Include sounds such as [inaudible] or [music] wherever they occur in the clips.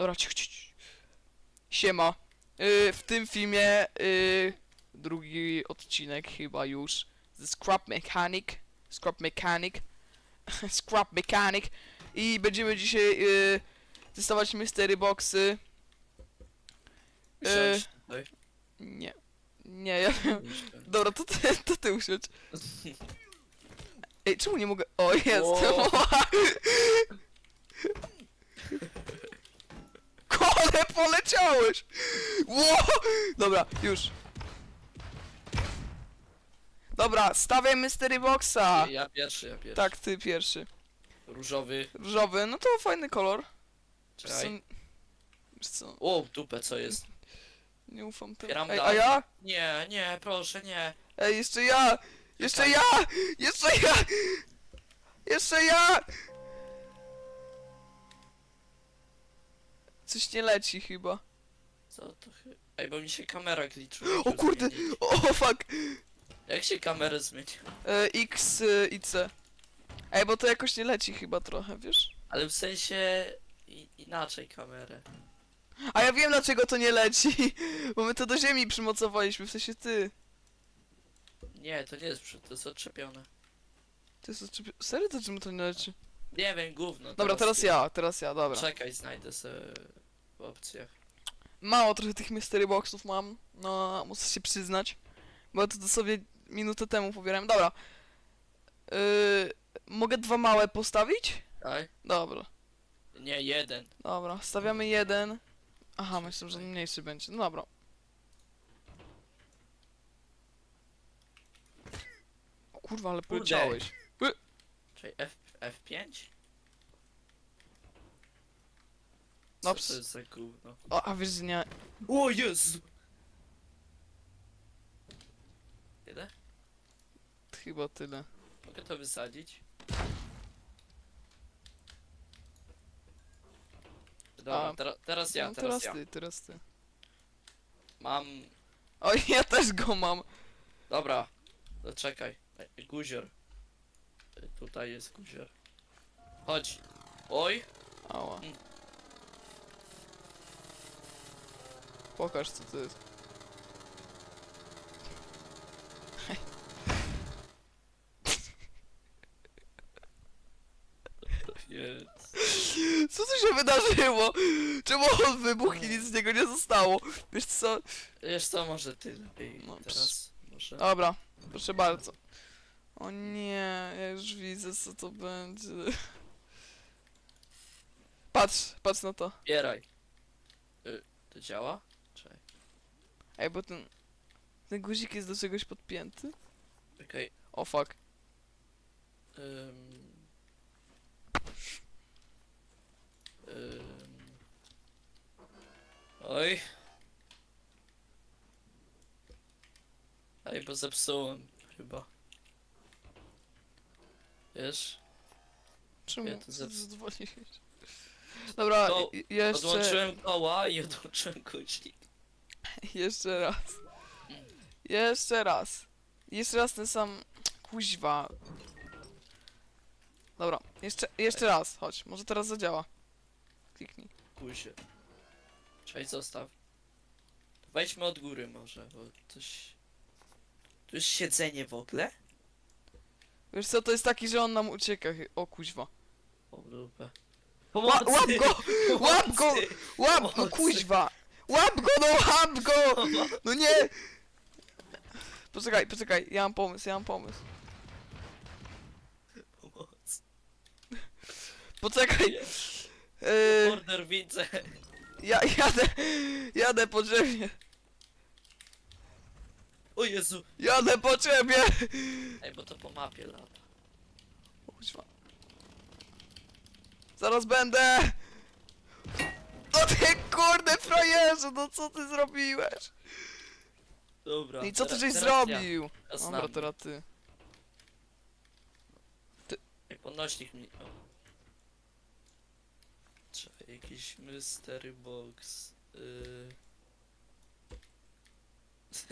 Dobra, cicho. cicho. Siema. Y, w tym filmie y, drugi odcinek chyba już ze Scrap Mechanic. Scrap Mechanic. [laughs] Scrap Mechanic. I będziemy dzisiaj y, testować mystery boxy. Tutaj. Nie. Nie, ja wiem. Dobra, to ty, to ty usiądź. [laughs] Ej, czemu nie mogę? O, jestem. Wow. [laughs] Kole, poleciałeś! Ło! Dobra, już. Dobra, stawiaj Mystery Boxa. Ja pierwszy, ja pierwszy. Tak, ty pierwszy. Różowy. Różowy, no to fajny kolor. Wiesz co, Czekaj. wiesz co, O, dupę, co jest? nie ufam temu. Otwieram Ej, a dalej. ja? Nie, nie, proszę, nie. Ej, jeszcze ja! Jeszcze ja! Jeszcze ja! Jeszcze ja! Coś nie leci chyba. Co to chy... Ej, bo mi się kamera glitchuje. O kurde! O fuck! Jak się kamerę zmienia? E, X e, i C. Ej, bo to jakoś nie leci chyba trochę, wiesz? Ale w sensie... I, inaczej kamerę. A ja wiem dlaczego to nie leci! [laughs] Bo my to do ziemi przymocowaliśmy, w sensie ty. Nie, to nie jest przy... to jest odczepione. To jest odczepi... Serio to czemu to nie leci? Nie wiem, gówno. Dobra, teraz ja, teraz ja, dobra. Czekaj, znajdę sobie w opcjach. Mało trochę tych mystery boxów mam, no muszę się przyznać. Bo to sobie minutę temu pobierałem. Dobra. Yy, mogę dwa małe postawić? Daj? Dobra, Nie, jeden. dobra. Stawiamy jeden. Aha, myślę, że mniejszy będzie. No dobra. O kurwa, ale Kurde. poleciałeś. Czekaj, F, F5? No, Co ps- to jest za gówno? O, a wiesz, że nie... O Jezu! Ile? Chyba tyle. Mogę to wysadzić? Dobra, A. tera, teraz ja, no, teraz, teraz ja. ty, teraz ty. Mam... O, [laughs] ja też go mam. Dobra, to czekaj. Guzior. Tutaj jest guzior. Chodź. Oj, Ała. Pokaż co to jest. jest. Co tu się wydarzyło? Czemu on wybuchł i nic z niego nie zostało? Wiesz co? Wiesz co, może ty lepiej No, teraz. Może. Dobra, proszę bardzo. O nie, ja już widzę co to będzie. Patrz, patrz na to. Bieraj. Y, to działa? Ej, bo ten... Ten guzik jest do czegoś podpięty? Czekaj. O fuck. Ym... Ym... Oj. Ej, bo zepsułem chyba. Wiesz? Czemu Ja to zep-? Dobra, To i- jeszcze... Odłączyłem koła i [laughs] odłączyłem guzik. [laughs] Jeszcze raz. Jeszcze raz. Jeszcze raz ten sam. Kuźwa. Dobra, jeszcze, jeszcze raz, chodź. Może teraz zadziała. Kliknij. Guzie. Czekaj, zostaw. Wejdźmy od góry może, bo coś... Tu jest siedzenie w ogóle? Wiesz co, to jest taki, że on nam ucieka. chy- O kuźwa. O dupę. Ła, łap go! Łap go! Łap go, Pomocy. kuźwa! Łap go, no łap go! [laughs] No nie! Poczekaj, poczekaj, ja mam pomysł, ja mam pomysł. Pomoc. Poczekaj! [laughs] Yy, Border widzę. ja jadę, jadę po ciebie. O Jezu. Jadę po ciebie! Ej, bo to po mapie lata. O kuźwa. Zaraz będę! No ty kurde frajerze, no co ty zrobiłeś? Dobra. No I co ty teraz- żeś teraz zrobił? Ja. Teraz Dobra, teraz ty. Podnośnik mi... O. Czekaj, jakiś mystery box. Yy...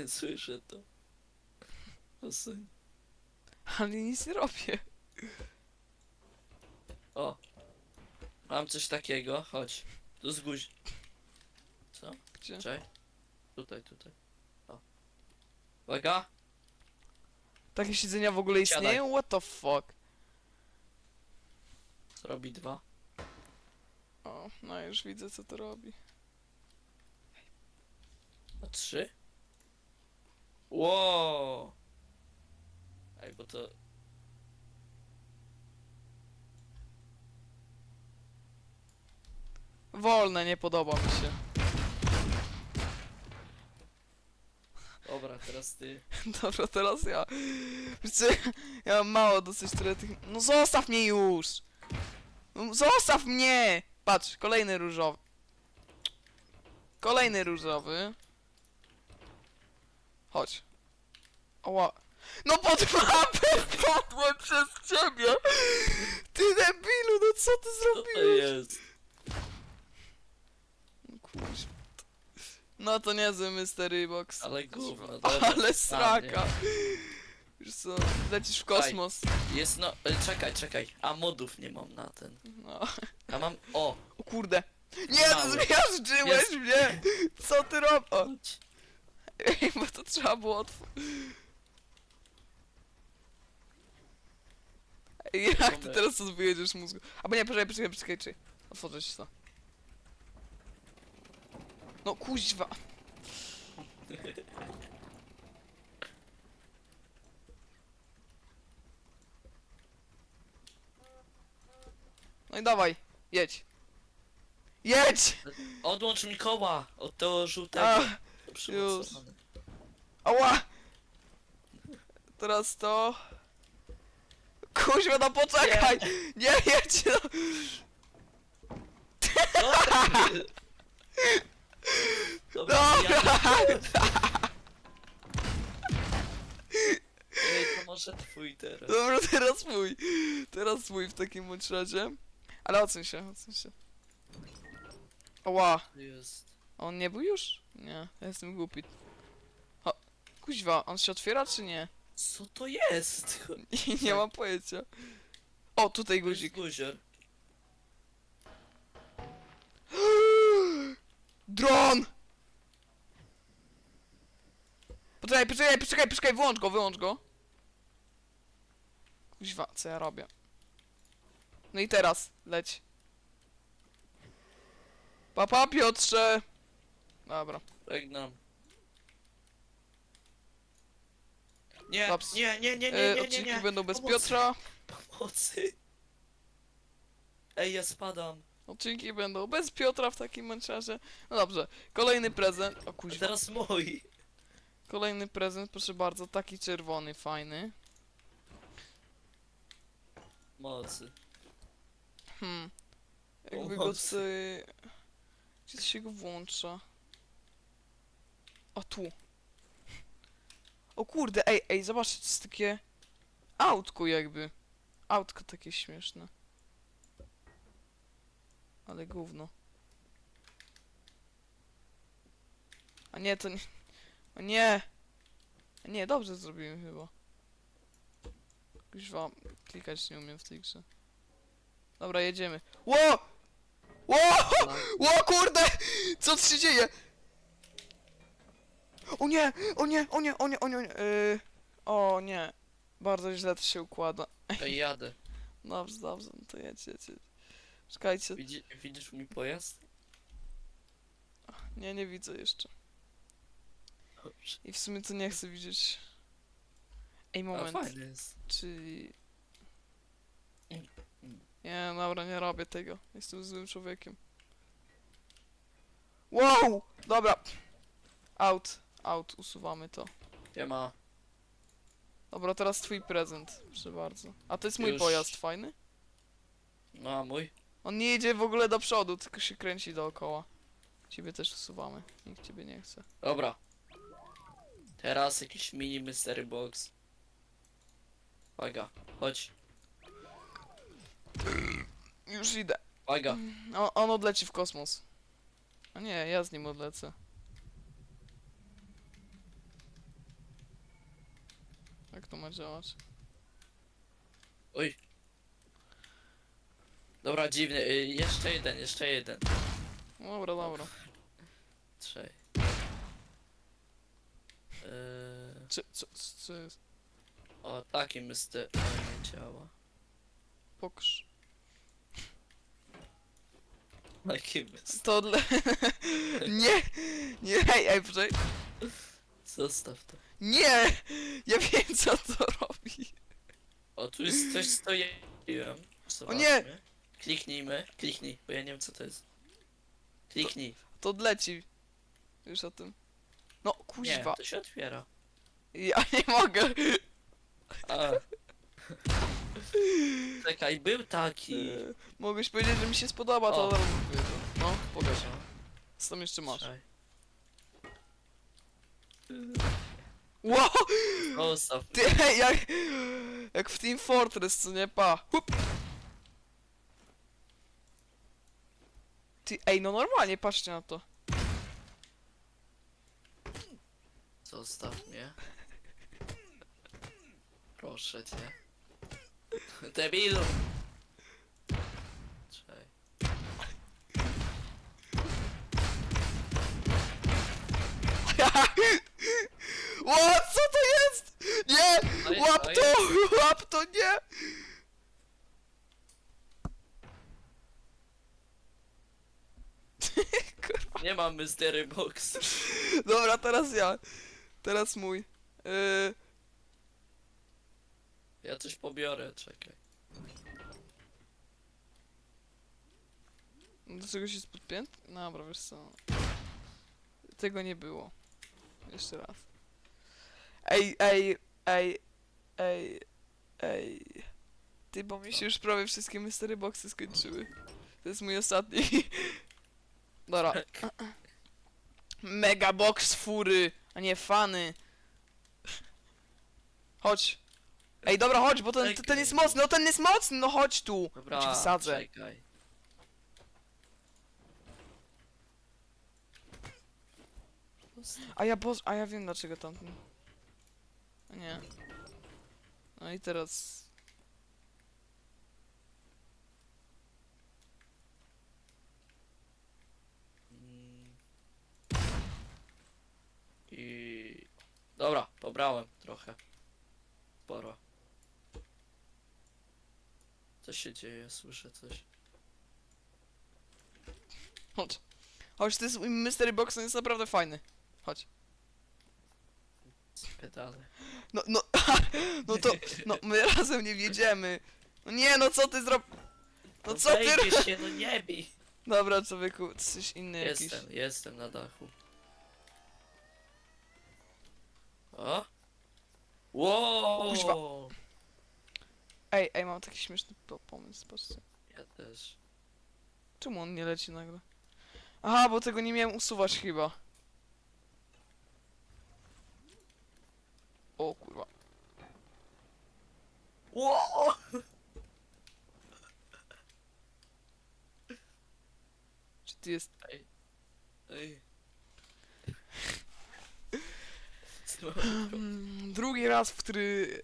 [laughs] Słyszę to. Osuń. Ale nic nie robię. O. Mam coś takiego, chodź. Tu zguź. Co? Gdzie? Czekaj. Tutaj, tutaj. O. Uwaga. Takie siedzenia w ogóle Siadaj. istnieją? What the fuck? Zrobi dwa. O, no już widzę co to robi. A trzy? Wow. Ej, bo to... Wolne, nie podoba mi się. Dobra, teraz ty. [laughs] Dobra, teraz ja. Wiecie, ja mam mało dosyć tyle tych... No zostaw mnie już! No, Zostaw mnie! Patrz, kolejny różowy. Kolejny różowy. Chodź. Oła. No pod mapę wpadłem przez ciebie! Ty debilu, no co ty Co to zrobiłeś? jest? No kuźwa. No to niezły Mystery Box. Ale gówno. Ale dobra, sraka. Wiesz co, lecisz w kosmos. Jest no... e, Czekaj, czekaj. A modów nie mam na ten. No. A mam... O! O kurde. Nie, no Mały. [laughs] zmiażdżyłeś Jest. mnie! Co ty robisz? Chodź. ej, [laughs] bo to trzeba było otworzyć. Jak ty Dobra. teraz to wyjedziesz mózgu? Albo nie, poczekaj, poczekaj, poczekaj, czy otworzę ci to. No kuźwa. No i dawaj, jedź. Jedź! Odłącz mi koła od tego żółtego. A, przymocowane. ała! Teraz to... Kuźwa, no poczekaj! Nie, jedź! No. [laughs] Ej, to może twój teraz. Dobra, teraz mój. Teraz mój w takim bądź razie. Ale odsuń się, odsuń się. Ała, Jest. a on nie był już? Nie, ja jestem głupi. O, kuźwa, on się otwiera czy nie? Co to jest? [laughs] nie mam pojęcia. O, tutaj guzik. guzior. [gasps] Dron! Poczekaj, poczekaj, poczekaj, poczekaj, wyłącz go, wyłącz go. Kuźwa, co ja robię? No i teraz, leć. Papa, Piotrze! Dobra. Żegnam. Nie, nie, nie, nie, nie, E, nie, nie, odcinki nie. będą bez Pomocy. Piotra. Pomocy. Ej, ja spadam. Odcinki będą bez Piotra w takim razie. No dobrze, kolejny prezent. O A kuźwa. teraz mój. Kolejny prezent, proszę bardzo, taki czerwony, fajny. Mocy. Hmm. Jakby go Pomocy. sobie... Gdzie się go włącza? O, tu. O kurde, ej, ej, zobaczcie, to jest takie... Autko jakby. Autko takie śmieszne. Ale gówno. A nie, to nie... O nie! Nie, dobrze zrobiłem chyba. Kuźwa, klikać nie umiem w tej grze. Dobra, jedziemy. Ło! Ło! Ło, kurde! Co tu się dzieje? O nie, o nie, o nie, o nie, o nie, o nie. Yy, o nie. Bardzo źle to się układa. Ej, jadę. [laughs] Dobrze, dobrze, no to jedź, jedź, jedź. Czekajcie. Widzi, widzisz mój pojazd? Nie, nie widzę jeszcze. Dobrze. I w sumie to nie chcę widzieć. Ej, A moment. fajny jest. Czy... Mm. Nie, dobra, nie robię tego. Jestem złym człowiekiem. Wow! Dobra. Out, out, usuwamy to. Nie ma. Dobra, teraz twój prezent, proszę bardzo. A to jest mój Już. pojazd, fajny? No a mój? On nie jedzie w ogóle do przodu, tylko się kręci dookoła. Ciebie też usuwamy, nikt ciebie nie chce. Dobra. Teraz jakiś mini mystery box. Uwaga, chodź. Już idę. Uwaga. On, on odleci w kosmos. A nie, ja z nim odlecę. Jak to ma działać? Oj. Dobra, dziwny. Y, jeszcze jeden, jeszcze jeden. Dobra, dobra. Trzej. Eee, Co, co, co jest? o, takim nie działa. Pokaż. Takim myster... To dla... [laughs] Nie! Nie, ej, ej, poczekaj. Zostaw to. Nie! Ja wiem, co to robi. O, tu jest coś, co ja nie! Kliknijmy, kliknij, bo ja nie wiem co to jest. Kliknij. To odleci. Wiesz o tym. No, Nie, kuźwa. to się otwiera. Ja nie mogę. A. Czekaj, był taki. Eee, Mogłeś powiedzieć, że mi się spodoba, to O. powiedział. No, pokaż. Co tam jeszcze masz? Czekaj. Wow! Zostaw. Ty, jak, jak w Team Fortress, co nie? Pa. Hup. Ty, ej, no normalnie, patrzcie na to. Zostaw mnie. Proszę cię. [laughs] Debilu! Czekaj. [laughs] O, co to jest? Nie! Oj, Łap oj. to! [laughs] Łap to, nie! Kurwa. Nie mam mystery box. Dobra, teraz ja. Teraz mój. Yy, Ja coś pobiorę, czekaj. do czegoś jest podpięty? Dobra, wiesz co. Tego nie było. Jeszcze raz. Ej, ej, ej, ej, ej. Ty, bo mi się już prawie wszystkie mystery boxy skończyły. To jest mój ostatni. [laughs] Dobra. Mega box fury, a nie fany. Chodź. Ej, dobra, chodź, bo ten, ten jest mocny, no ten jest mocny, no chodź tu. Dobra, Ci wsadzę. czekaj. A ja boż, a ja wiem dlaczego tamten. A nie. No i teraz. I... Dobra, pobrałem trochę. Sporo. Co się dzieje? Słyszę coś. Chodź. Chodź, to jest Mystery Box, on jest naprawdę fajny. Chodź. Pedale. No, no, [laughs] no to, no my [laughs] razem nie wiedziemy. No nie, no co ty zrob... No co ty się, no nie bij! Dobra, człowieku, coś inny jakiś. Jestem, jestem na dachu. Wow! Kuźwa. Ej, ej, mam taki śmieszny po pomysł, patrzcie. Ja też. Czemu on nie leci nagle? Aha, bo tego nie miałem usuwać chyba. O kurwa. Wow! Czy ty jest... Ej. Drugi raz, w który...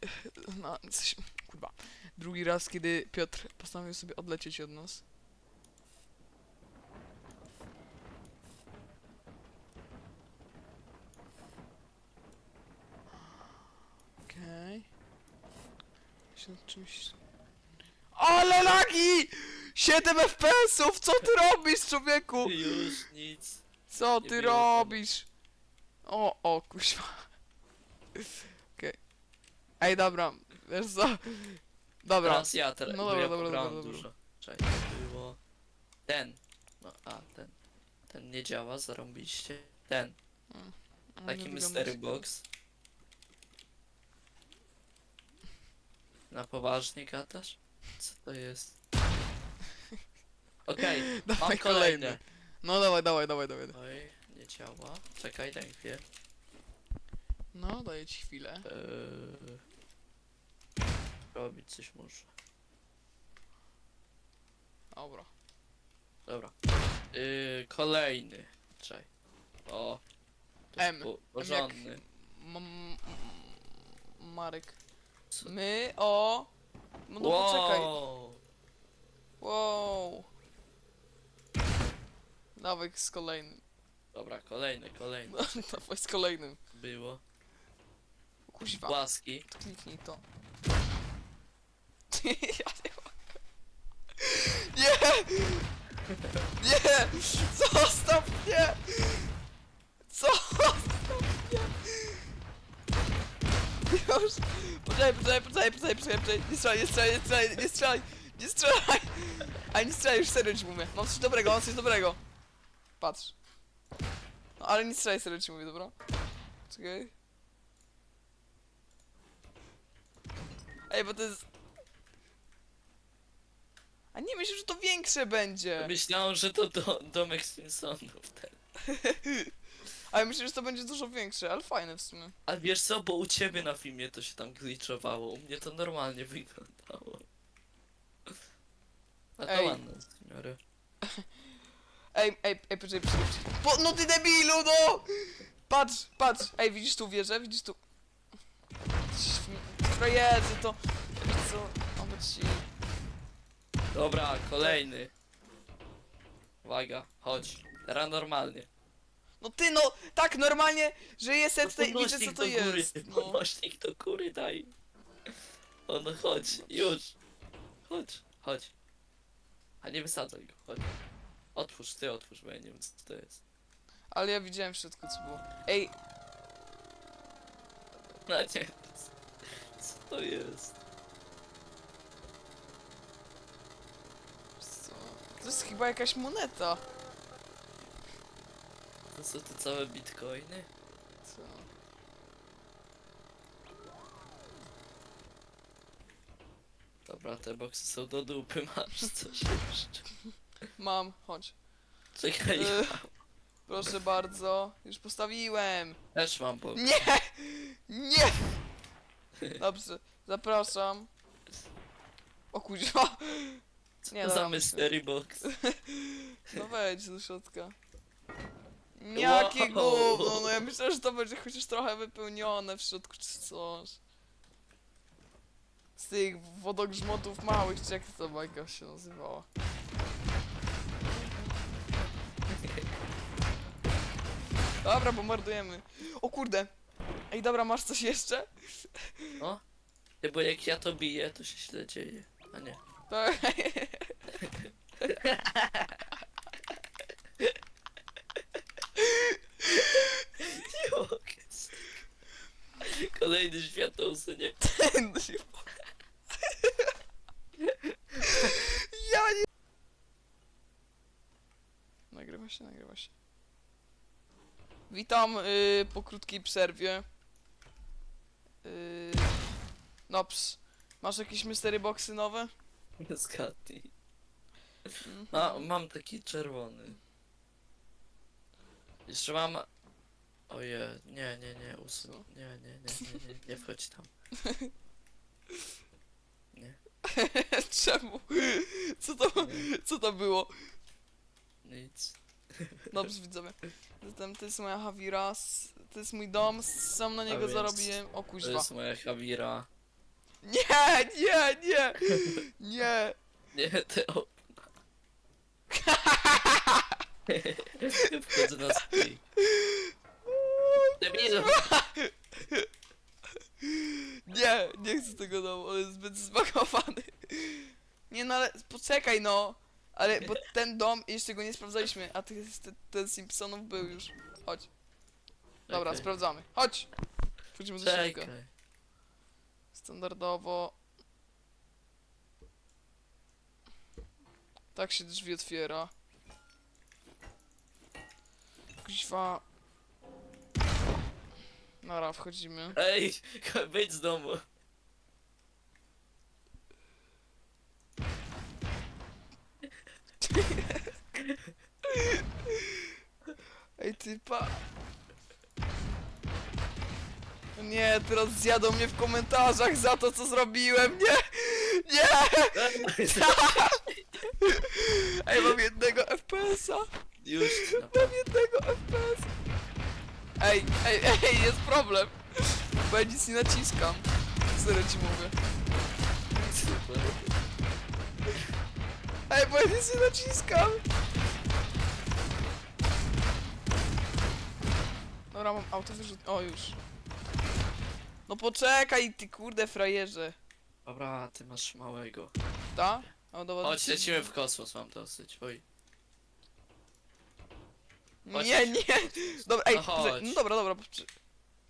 No, coś... Kurwa. Drugi raz, kiedy Piotr postanowił sobie odlecieć od nas. Okej. Się nad czymś... Ale lagi! 7 FPS-ów! Co ty robisz, człowieku? Już nic. Co Nie ty robisz? O, o, kuźwa. Okej. Ej, dobra, wiesz co? Dobra. Teraz ja, teraz. No bo dobra, ja dobra, pobrałem dobra, dobra. dużo. Czekaj, to było. Ten. No, a, ten. Ten nie działa, zarąbiście. Ten. Mm, Taki nie mystery box. Na poważnie gadasz? Co to jest? Okej, [laughs] Dawaj mam kolejny. kolejne. No dawaj, dawaj, dawaj, dawaj. Oj, nie działa. Czekaj, daj chwilę. No, daję ci chwilę. Eee, robić coś muszę. Dobra. Dobra. Yy, kolejny. Czekaj. O. to M. po- Porządny. M Marek. Co? My o... No, no poczekaj. Wow. Wow. Dawaj z kolejnym. Dobra, kolejny, kolejny. [laughs] Dawaj z kolejnym. Było. Kuźwa. Łaski. Kliknij to. [laughs] ja nie mogę. Nie! Nie! Zostaw mnie! Zostaw mnie! Już! Poczekaj, poczekaj, poczekaj, poczekaj, poczekaj, poczekaj. Nie strzelaj, nie strzelaj, nie strzelaj, nie strzelaj! Nie strzelaj! A nie strzelaj, już serio ci mówię. Mam coś dobrego, mam coś dobrego. Patrz. No ale nie strzelaj, serio ci mówię, dobra? Czekaj. Ej, bo to jest... A nie, myślę, że to większe będzie. Myślałem, że to do, domek Simpsonów ten. [laughs] Ale myślę, że to będzie dużo większe, ale fajne w sumie. A wiesz co, bo u ciebie na filmie to się tam glitchowało, u mnie to normalnie wyglądało. A to Ej. ładne miarę. [laughs] Ej, ej, ej, poczekaj, poczekaj, poczekaj. Po, no ty debilu, no! Patrz, patrz. Ej, widzisz tu wieżę? Widzisz tu... Frajerzy, to... Wiesz co? Mamy ci... Dobra, kolejny. Uwaga, chodź. Teraz normalnie. No ty, no, tak normalnie, że jestem No tutaj i widzę co to do góry, jest. No. Podnośnik do góry daj. O no chodź, już. Chodź, chodź. A nie wysadzaj go, chodź. Otwórz, ty otwórz, bo ja nie wiem co to jest. Ale ja widziałem w środku co było. Ej, No nie, to jest? co? To jest chyba jakaś moneta. To są te całe bitcoiny? Co? Dobra, te boksy są do dupy, [laughs] masz coś jeszcze. Mam, chodź. Czekaj, Y, proszę bardzo. Już postawiłem. też mam bo Nie! Nie! Dobrze, zapraszam. O kuźwa. Nie, Co dobra, za mystery box? [laughs] No wejdź do środka. Jakie Wow. [laughs] gówno, no ja myślę, że to będzie chociaż trochę wypełnione w środku czy coś. Z tych wodogrzmotów małych, czy jak to bajka się nazywała. [laughs] Dobra, bombardujemy. O kurde. Ej, dobra, masz coś jeszcze? No? Bo jak ja to biję, to się źle dzieje. A nie. To... [laughs] Nie mogę. Kolejny światłosy, nie? Ten się... Ja nie... Nagrywa się, nagrywa się. Witam y, po krótkiej przerwie. Y, Nops. Masz jakieś mystery boxy nowe? [laughs] Zgadnij. Mhm. A, mam taki czerwony. Jeszcze mam... Oje, nie, nie, nie, usun... Nie, nie, nie, nie, nie, nie wchodź tam. [laughs] Nie, Czemu? Co to, co to było? nic. Dobrze, widzowie. Zatem to jest moja Havira, s- to jest mój dom, sam na niego więc zarobiłem... O To kuźwa. jest moja Havira. Nie, nie, nie! Nie! Nie, te okna. [laughs] Wchodzę na swój. Debilu! Nie, nie chcę tego domu, on jest zbyt zbagowany. Nie no ale poczekaj no. Ale bo ten dom jeszcze go nie sprawdzaliśmy, a ty, ten, ten Simpsonów był już. Chodź. Dobra, Czekaj. sprawdzamy. Chodź! Wchodzimy do środka. Czekaj. Standardowo. Tak się drzwi otwiera. Kuźwa. Nara, wchodzimy. Ej, [laughs] wyjdź z domu. Ej, typa. Nie, teraz zjadą mnie w komentarzach za to, co zrobiłem. Nie! Nie! [laughs] Ej, mam jednego FPS-a. Już. Mam jednego FPS. Ej, ej, ej, jest problem. Bo ja nic nie naciskam. Serio ci mówię. Ej, bo ja nic nie naciskam. Dobra, mam auto wyrzut... O, już. No poczekaj, ty kurde frajerze. Dobra, ty masz małego. Ta? O. Chodź, lecimy w kosmos, mam dosyć. Oj. chodź. Nie, nie. Dobra, ej, No poczekaj, chodź. no dobra, dobra. poczekaj.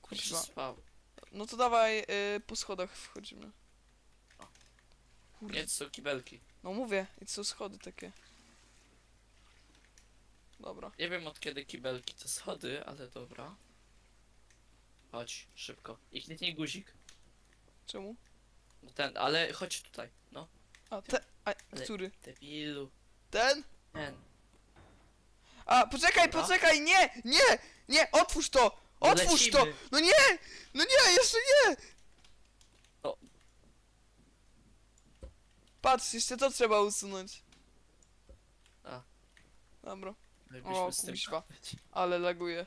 Kurczę, Kurwa. spał. No to dawaj, y, po schodach wchodzimy. Nie, to są kibelki. No mówię, i to są schody takie. Dobra. Nie wiem od kiedy kibelki to schody, ale dobra. Chodź, szybko. I kliknij guzik. Czemu? No ten, ale chodź tutaj. No, A, ten. A, Ale- który? debilu. Ten? Ten. A, poczekaj, Dobra. poczekaj, nie! Nie! Nie! Otwórz to! No Otwórz to! lecimy. No nie! No nie, jeszcze nie! O. Patrz, jeszcze to trzeba usunąć. A. Dobra, Jakbyśmy O, z tym kuźwa. [laughs] ale laguje.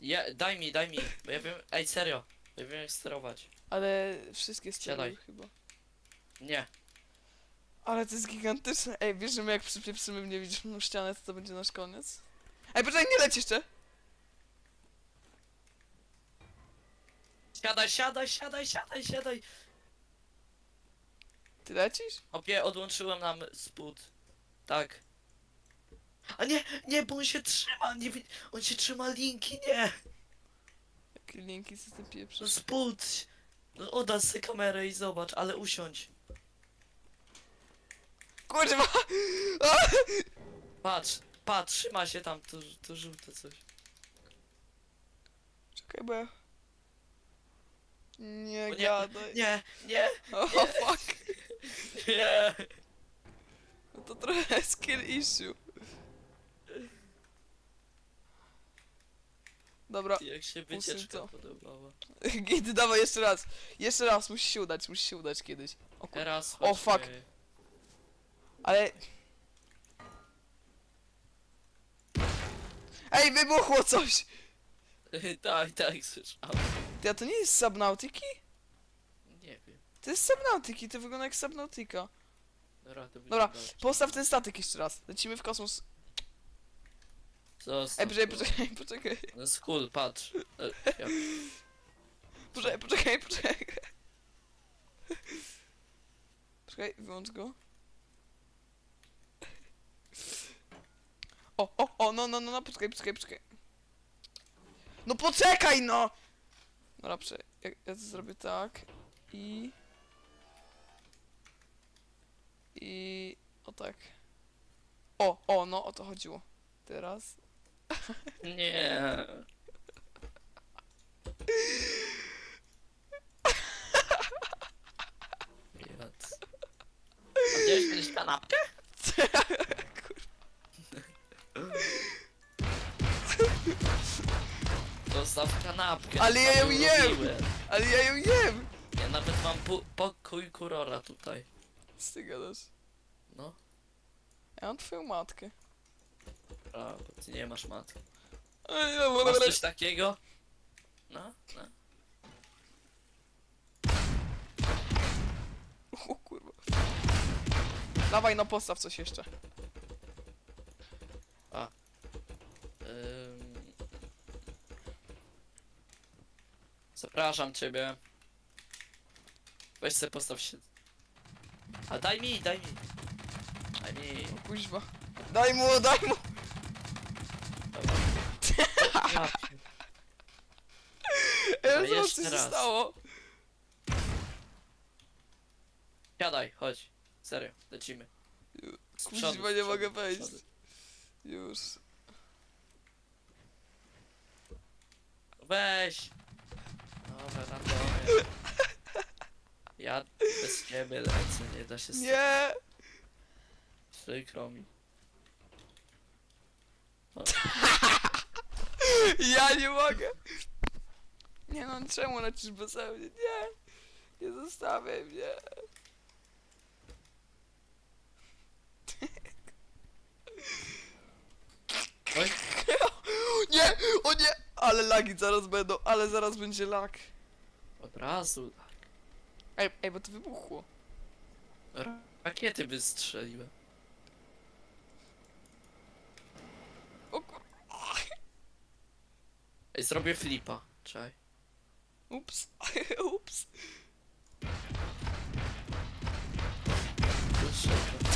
Ja, daj mi, daj mi, bo ja wiem, ej serio, ja wiem jak sterować. Ale wszystkie Siadaj. strony chyba. Nie, Ale to jest gigantyczne. Ej, wiesz, że my jak przypieprzymy w niewidzialną ścianę, to to będzie nasz koniec? Ej, poczekaj, nie leć jeszcze! siadaj, siadaj, siadaj, siadaj, siadaj. Ty lecisz? Opie, odłączyłem nam spód. Tak. A nie, nie, bo on się trzyma, nie wi- on się trzyma linki, nie. Jakie linki co ty No pieprzysz? spód. No oddaj sobie kamerę i zobacz, ale usiądź. Kurwa! Patrz, patrz, trzyma się tam, to, to żółte coś. Czekaj, bo ja... Nie O nie, gadaj. Nie, nie, O, fuck. [laughs] nie. No to trochę skill issue. Dobra, Jak się wycieczka to. podobała. [laughs] git, dawaj jeszcze raz. Jeszcze raz, musi się udać, musi się udać kiedyś. O, kur... Teraz O, chodźmy. fuck. Ale... Ej, wybuchło coś! [laughs] tak, tak, słyszałem. Ty, a to nie jest Subnautiki? Nie wiem. To jest Subnautiki, to wygląda jak Subnautica. Dobra, to Dobra, wygląda. Postaw ten statek jeszcze raz. Lecimy w kosmos. Zostaw Ej, poczekaj, poczekaj, poczekaj. No cool, patrz. E, ja. Poczekaj, poczekaj, poczekaj. Poczekaj, wyłącz go. O, o, o, no, no, no, no, poczekaj, poczekaj, poczekaj. No poczekaj, no! Dobra, prze... Ja, ja to zrobię tak. I... I... O tak. O, o, no, o to chodziło. Teraz. Nie. Jac. A Widziałeś kiedyś kanapkę? Zostaw kanapkę. Ale ja ją jem! Ale ja ją jem! Ja nawet mam pu- pokój kurora tutaj. Co ty gadasz? No, Ja mam twoją matkę. A, bo ty nie masz mat. No, Masz coś takiego? No, no. O kurwa. Dawaj, no postaw coś jeszcze. Ym... Zapraszam ciebie. Weź se postaw się. A daj mi, daj mi. Daj mi. Kuźwa. Daj mu, daj mu! Dobra. Ja pier- Ej, Dobra, zobacz co jeszcze się stało. Siadaj, chodź. Serio, lecimy. Z przodu, nie przodu, mogę wejść. przodu. Już. Weź. Dobra, to. Ja bez ciebie lecę, nie da się Nie! Przykro mi. [laughs] Ja nie mogę! Nie no, czemu lecisz beze mnie? Nie! Nie zostawiaj mnie! Oj, [laughs] Nie! O nie! Ale lagi zaraz będą, ale zaraz będzie lag. od razu. Ej, ej, bo to wybuchło. Ra- Rakiety wystrzeliłem. O kur... Ej, zrobię flipa. Czekaj. Ups. [laughs] Ups.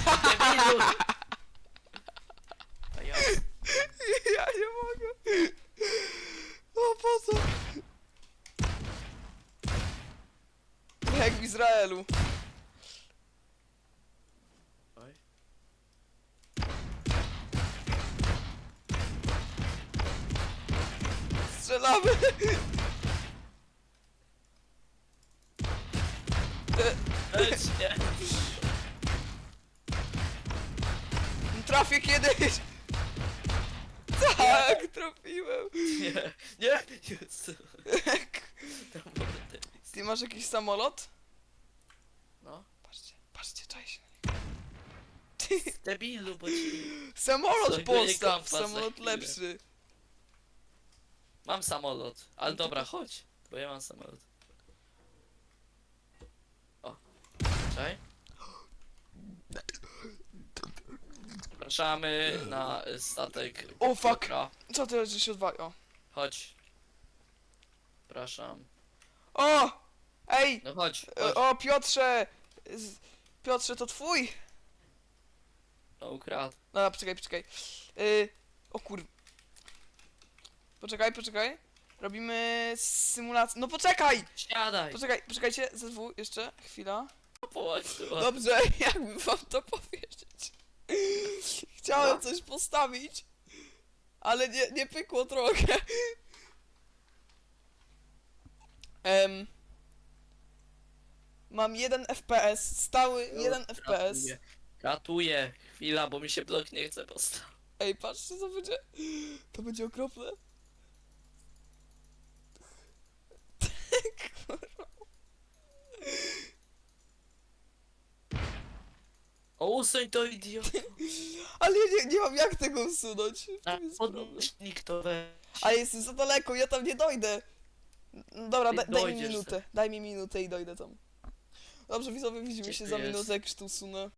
Debilu! A ja... Ja nie mogę. O po co? Jak w Izraelu. Oj. Strzelamy. Samolot? No. Patrzcie, patrzcie, czaj się. Debilu, bo ci... Samolot Sobie postaw, za samolot chwilę. lepszy. Mam samolot. Ale No dobra, chodź. Bo ja mam samolot. O. Czekaj. Zapraszamy na y, statek. O, fuck. Piotra. Co ty, że się odwali? O. Chodź. Zapraszam. o! Ej! No chodź, e, chodź. O, Piotrze! Z- Piotrze, to twój? No ukradł. No, poczekaj, poczekaj. Y, o kur... Poczekaj, poczekaj. Robimy symulację. No poczekaj! Siadaj! Poczekaj, poczekajcie, ZW, jeszcze, chwila. Połączyła. Dobrze, [laughs] jakby wam to powiedzieć. Chciałem coś postawić, ale nie, nie pykło trochę. Em, mam jeden FPS, stały jeden FPS. Ratuję. Ratuję. Chwila, bo mi się blok nie chce postawić. Ej, patrzcie co będzie. To będzie okropne. [laughs] O, usuń to idiota. [laughs] Ale ja nie, nie mam jak tego usunąć. Jest problem. podnośnik to weź. Ale jestem za daleko, ja tam nie dojdę. No Dobra, Ty da, daj mi dojdziesz minutę. Daj mi minutę i dojdę tam. Dobrze, widzowie, widzimy się za minutę, jak już tu usunę.